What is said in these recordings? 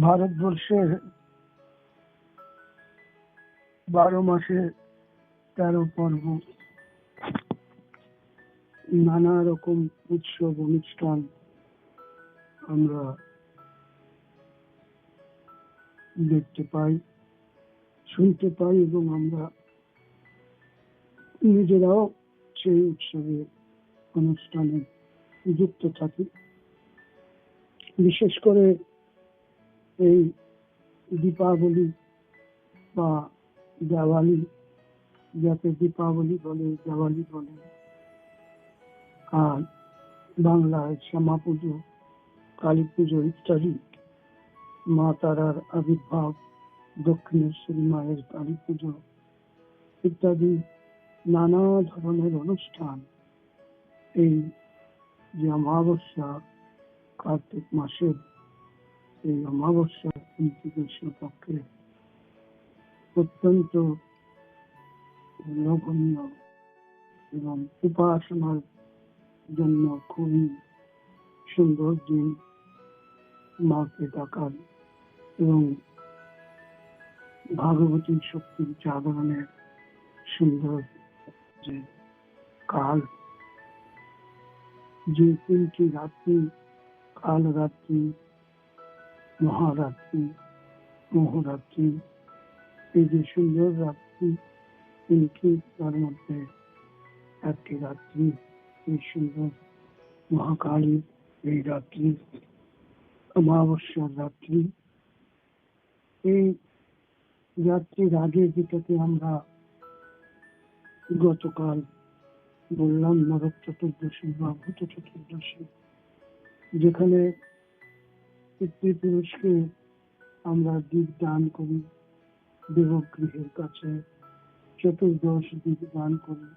ভারতবর্ষের বারো মাসে তেরো পর্ব। নানা রকম উৎসব, অনুষ্ঠান আমরা দেখতে পাই, শুনতে পাই এবং আমরা নিজেরাও সেই উৎসবে, অনুষ্ঠানে যুক্ত থাকি। বিশেষ করে এই দীপাবলি বা দেওয়ালি, যাকে দীপাবলি বলে, দেওয়ালি বলে। আর বাংলায় শ্যামা পুজো, কালী পুজো ইত্যাদি। মা তারার আবির্ভাব, দক্ষিণেশ্বরী মায়ের কালী পুজো ইত্যাদি নানা ধরনের অনুষ্ঠান। এই যে অমাবস্যা কার্তিক মাসের এই অমাবস্যা কিন্তু কৃষ্ণপক্ষে অত্যন্ত লোভনীয় এবং উপাসনার জন্য খুবই সুন্দর দিন মাকে ডাকার এবং ভাগবতী শক্তির জাগরণের সুন্দর যে কাল, যে তিনটি রাত্রি, কাল রাত্রি মহারাত্রি, মোহরাত্রি। এই যে সুন্দর রাত্রি তিনটি তার মধ্যে একটি রাত্রি, এই সুন্দর মহাকালী এই রাত্রি, অমাবস্যার রাত্রি। এই রাত্রির আগে যেটাকে আমরা গতকাল বললাম নরক চতুর্দশী বা ভূত চতুর্দশী, যেখানে পিতৃপুরুষকে আমরা দীপ দান করি, দেবগৃহের কাছে চতুর্দশ দীপ দান করি।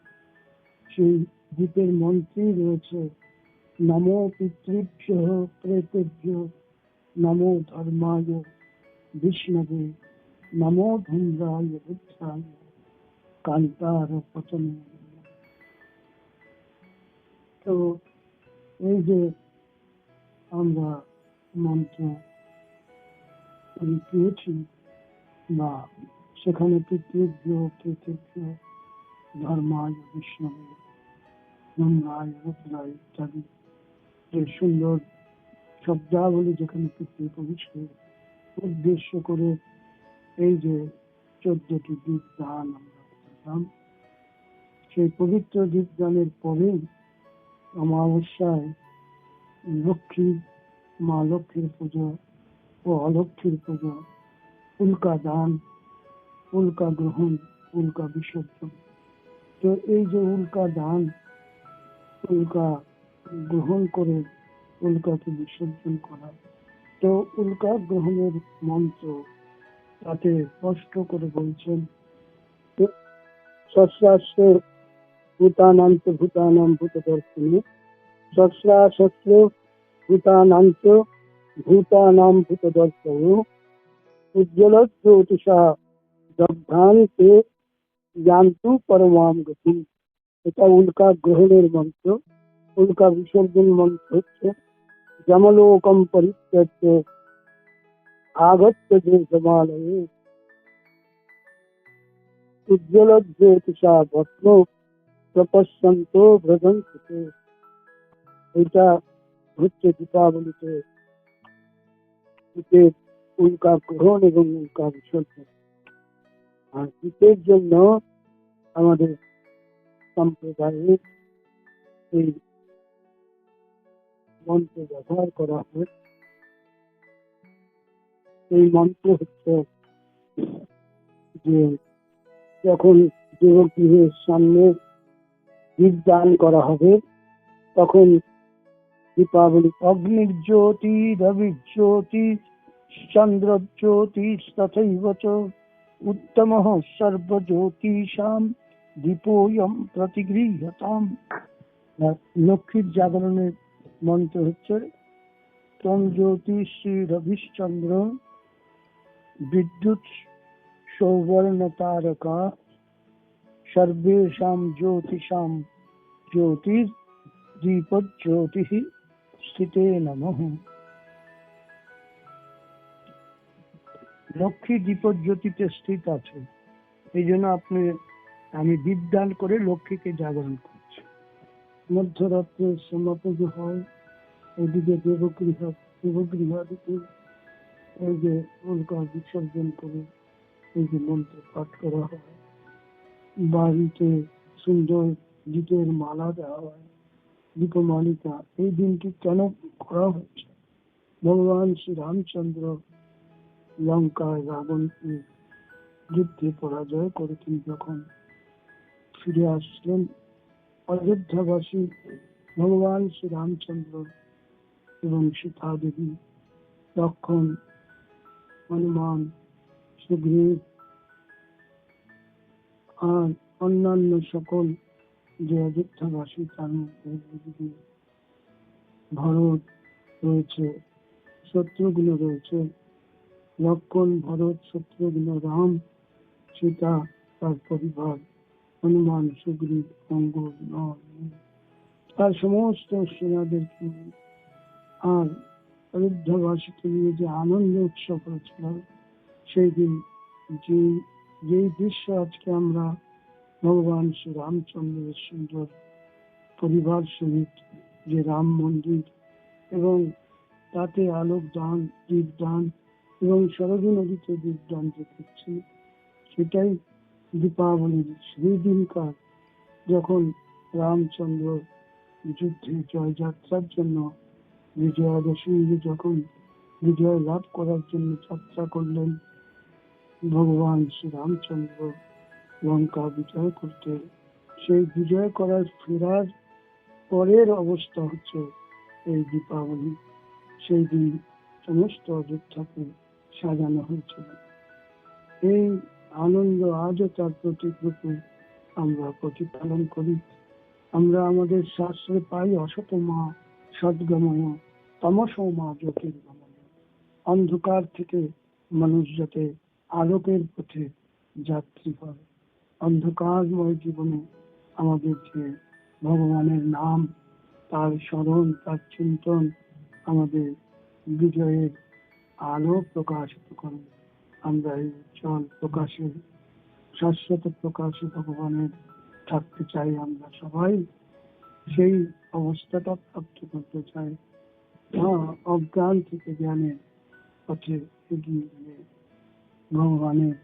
সেই দ্বীপের মন্ত্রেই রয়েছে, নমো পিতৃভ্য প্রেতেভ্য নমো ধর্মায় বিষ্ণবে, নমো ধূম্রায় রুদ্রায়, কান্তার পতন। তো এই যে আমরা মন্ত্র পেয়েছি বা সেখানে পিতৃভ্য পৃথিব্য ধর্মায় বিষ্ণবে গঙ্গায় রুদ্রায় ইত্যাদি। যে সুন্দর শব্দাবলী যেখানে পিতৃপুরুষকে উদ্দেশ্য করে এই যে চোদ্দটি দ্বীপ দান আমরা করলাম সেই পবিত্র দ্বীপ দানের পরেই অমাবস্যায় লক্ষ্মী মা লক্ষ্মীর পুজো ও অলক্ষ্মীর পুজো উল্কা দান উল্কা গ্রহণ উল্কা বিসর্জন তো এই যে উল্কা দান উল্কা গ্রহণ করে উল্কাকে বিসর্জন করা তো উল্কা গ্রহণের মন্ত্র তাতে স্পষ্ট করে বলছেন সশ্রাস্য ভূতানান্ত ভূতানাম ভূত দর্শনে সশ্রাস্য ভূতানান্ত ভূতানাম ভূত দর্শন উজ্জ্বল জ্যোতিষা দগ্ধান্তে জান্তু পরমাম গতি এটা উল্কা গ্রহণের মন্ত্র উল্কা বিসর্জন মন্ত্র হচ্ছে যমলোকম পরিত্যজ্য আগত্য যে সমালয়ে উজ্জ্বল জ্যোতিষা ভস্ম প্রপশ্যন্ত ভ্রজন্ত এটা হচ্ছে দীপাবলিতে শীতের উল্কা গ্রহণ এবং উল্কা বিসর্জন। আর শীতের জন্য আমাদের সম্প্রদায়ে এই মন্ত্র ব্যবহার করা হয়। এই মন্ত্র হচ্ছে যে যখন দেবগৃহের সামনে দীপ দান করা হবে, তখন দীপাবলি অগ্নির জ্যোতি রবি জ্যোতি চন্দ্র জ্যোতি তথৈব চ উত্তম সর্বজ্যোতিষাম দীপোয়ম প্রতিগৃহতাম আর লক্ষ্মীর জাগরণের মন্ত্র হচ্ছে তম জ্যোতি শ্রী রবিশ্চন্দ্র বিদ্যুৎ সৌবর্ণ তারকা সর্বেশাম জ্যোতিষাম জ্যোতির দীপজ্যোতি স্থিতে নমঃ। লক্ষ্মী দীপজ্যোতিতে স্থিত আছে। এই জন্য আপনি, আমি দীপদান করে লক্ষ্মীকে জাগরণ করছি। মধ্যরাত্রে শ্যামা হয়, এদিকে দেবগৃহ দেবগৃহাদিকে এই যে উল্কা বিসর্জন করে, এই যে মন্ত্র পাঠ করা হয়। বাড়িতে সুন্দর গীতের মালা দেওয়া হয়। দীপমালিকা, এই দিনটি কেন করা হচ্ছে ভগবান শ্রী রামচন্দ্র লঙ্কায় রাবণকে যুদ্ধে পরাজয় করে তিনি যখন ফিরে আসলেন। অযোধ্যাবাসী ভগবান শ্রী রামচন্দ্র এবং সীতা দেবী লক্ষণ, হনুমান, সুগ্রীব, আর অন্যান্য সকল যে অযোধ্যাবাসী এদিকে ভরত রয়েছে শত্রুঘ্ন রয়েছে। লক্ষণ, ভরত শত্রুঘ্ন রাম, সীতা, তার পরিবার, হনুমান, সুগ্রীব অঙ্গ তার সমস্ত সেনাদেরকে আর অযোধ্যাবাসীকে নিয়ে যে আনন্দ উৎসব হয়েছিল, সেই দিন যে, যেই দৃশ্য আজকে আমরা ভগবান শ্রী রামচন্দ্রের সুন্দর পরিবার সহিত যে রাম মন্দির এবং তাতে আলোক দান দীপ দান এবং সরজী নদীতে দীপ দান যে করছি, সেটাই দীপাবলির সেই দিনকার যখন রামচন্দ্র যুদ্ধে জয়যাত্রার জন্য বিজয়া দশমী যখন বিজয় লাভ করার জন্য যাত্রা করলেন, ভগবান শ্রী রামচন্দ্র লঙ্কা বিজয় করতে। সেই বিজয় করার ফেরার পরের অবস্থা হচ্ছে এই দীপাবলি। সেই দিন সমস্ত অযোধ্যাকে সাজানো হয়েছিল। এই আনন্দ আজও তার প্রতীক রূপে আমরা প্রতিপালন করি। আমরা আমাদের শাস্ত্রে পাই অসত মা সদ্গময় তমস মা জ্যোতির্গময় অন্ধকার থেকে মানুষ যাতে আলোকের পথে যাত্রী হয়। অন্ধকারময় জীবনে আমাদের যে ভগবানের নাম, তার স্মরণ, তার চিন্তন আমাদের বিজয়ের আলো প্রকাশিত করে। আমরা এই উজ্জ্বল প্রকাশে, শাশ্বত প্রকাশে ভগবানের থাকতে চাই আমরা সবাই। সেই অবস্থাটা প্রাপ্ত করতে চাই। অজ্ঞান থেকে জ্ঞানের পথে এগিয়ে গিয়ে ভগবানের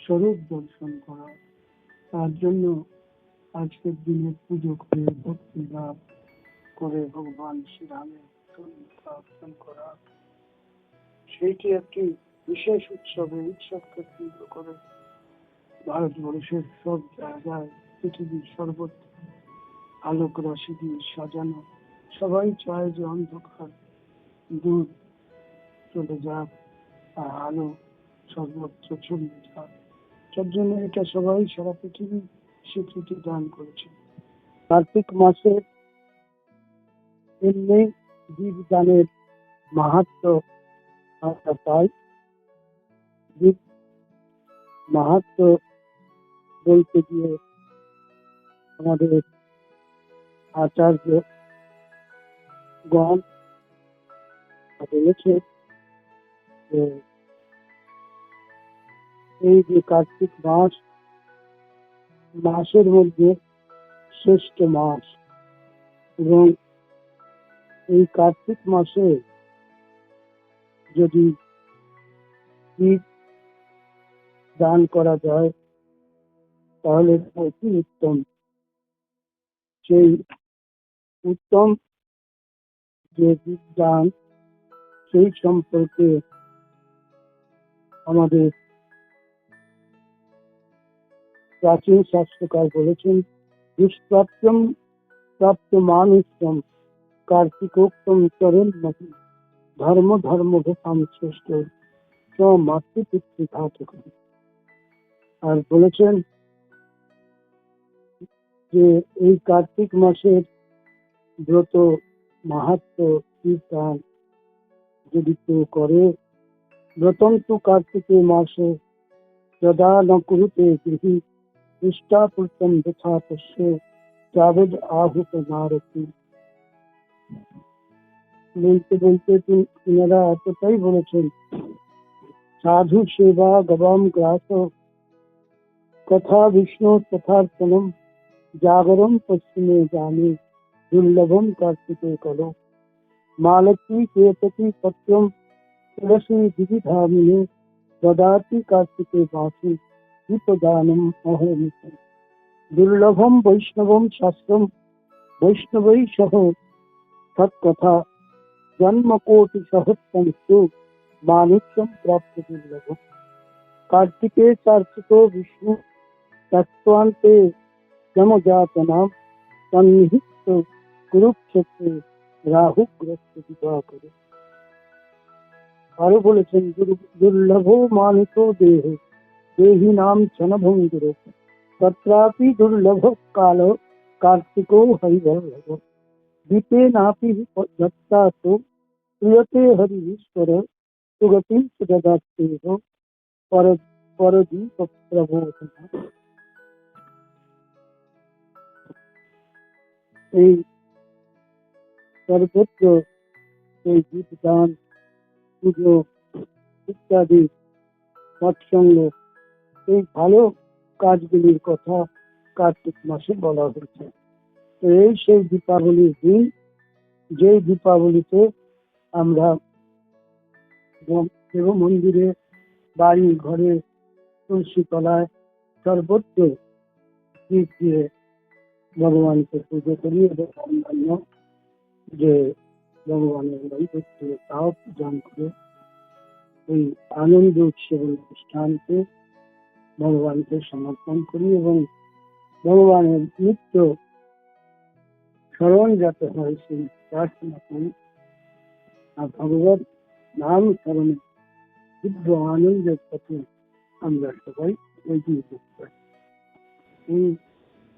স্বরূপ দর্শন করা। তার জন্য আজকের দিনে পুজো করে ভক্তি লাভ করে ভগবান শ্রীরামের অর্জন করা। সেইটি একটি বিশেষ উৎসবে উৎসবকে কেন্দ্র করে ভারতবর্ষের সব জায়গায় পৃথিবীর সর্বত্র আলোক রাশি দিয়ে সাজানো। সবাই চায় যে অন্ধকার দূর চলে যাক, আর আলো সর্বত্র ছড়িয়ে যাক তার জন্য এটা সবাই সারা পৃথিবী স্বীকৃতি দান করেছে। কার্তিক মাসে এমনি দীপ দানের মাহাত্ম আমরা পাই। দীপ মাহাত্ম বলতে গিয়ে আমাদের আচার্য গণ বলেছে যে এই যে কার্তিক মাস, মাসের মধ্যে শ্রেষ্ঠ মাস। এবং এই কার্তিক মাসে যদি দীপ দান করা যায়, তাহলে অতি উত্তম। সেই উত্তম যে দান, সেই সম্পর্কে আমাদের প্রাচীন শাস্ত্রকার বলেছেন, দুষ্প্রাপ্যম প্রাপ্ত মানুষম কার্তিকোক্তম চরণ মহি ধর্ম ধর্ম ভূষাম শ্রেষ্ঠ মাতৃপিতৃ ঘাতক আর বলেছেন যে, এই কার্তিক মাসের ব্রত মাহাত্ম কীর্তন যদি কেউ করে ব্রতম তু কার্তিকে মাসে যদা ন গৃহী साधु, सेवा, गवाम, ग्रास, कथा, विष्णु, तथार्पणम, जागरम, पश्चिमे जाने, दुर्लभम, कार्तिके कलो मालती प्रति पत्यम तुलसी दिविधामिनी ददाती, कार्तिके वासी। दीपदानम अहोमित दुर्लभम वैष्णवम शास्त्रम वैष्णवै सह तत्कथा जन्म कोटि सहस्रंस्तु मानिक्यम प्राप्त दुर्लभ कार्तिके चार्चितो विष्णु तत्वान्ते जमजातनाम सन्निहित কুরুক্ষেত্রে রাহুগ্রস্ত বিবাহ করে আরো বলেছেন দুর- দুর্লভ মানিত দেহ দেহি নাম ক্ষণভঙ্গুর তত্রাপি দুর্লভ কাল কার্তিকো হরিবল্লভ দীপে নাপি দত্তা তো প্রিয়তে হরি ঈশ্বর সুগতি সুদদাস্তে পর পরদীপ প্রবোধনা এই সর্বত্র এই দীপদান পুজো ইত্যাদি সৎসঙ্গ এই ভালো কাজগুলির কথা কার্তিক মাসে বলা হয়েছে। তো এই সেই দীপাবলির দিন, যেই দীপাবলিতে আমরা দেব মন্দিরে, বাড়ি, ঘরে তুলসী তলায় সর্বত্র দীপ দিয়ে ভগবানকে পুজো করি এবং অন্যান্য যে ভগবানের তাও পূজন করে এই আনন্দ উৎসবের অনুষ্ঠানকে ভগবানকে সমর্পণ করি এবং ভগবানের নিত্য স্মরণ যাতে হয় সেই প্রার্থনা করি। আর ভগবত নাম স্মরণে দিব্য আনন্দের পথে আমরা সবাই এগিয়ে যেতে পারি। এই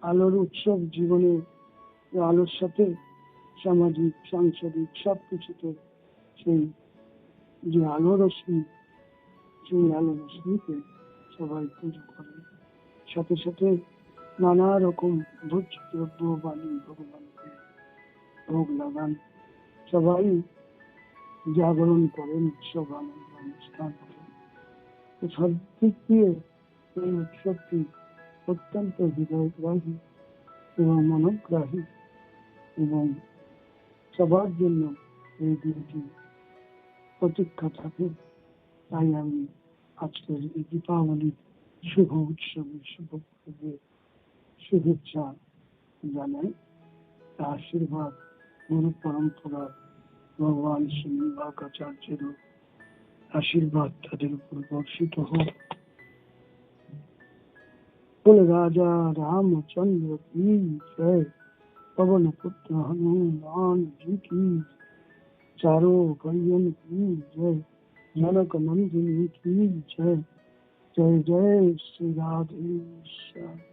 আলোর উৎসব জীবনে আলোর সাথে সামাজিক সাংসারিক সব কিছুতে সেই যে আলো রশ্মি, সেই আলো রশ্মিকে সবাই পুজো করে। সাথে সাথে নানা রকম ভোজ্য দ্রব্য বাণী ভগবানকে ভোগ লাগান। সবাই জাগরণ করেন, উৎসব, আনন্দ, অনুষ্ঠান করেন। সব দিক দিয়ে এই উৎসবটি অত্যন্ত হৃদয়গ্রাহী এবং মনোগ্রাহী এবং সবার জন্য এই দিনটি প্রতীক্ষা থাকে। তাই আমি আজকের এই দীপাবলির শুভ উৎসবের শুভ পর্বে শুভেচ্ছা জানাই। তার আশীর্বাদ গুরু পরম্পরার ভগবান শ্রী বিভাকাচার্যের আশীর্বাদ তাদের উপর বর্ষিত হোক। বলে রাজা রামচন্দ্র কি জয়? পবন পুত্র হনুমান জি কি? চারো গরিয়ন কি জয়? મનોગમન જેવી છે. જય જય શ્રી રાધેશ્યામ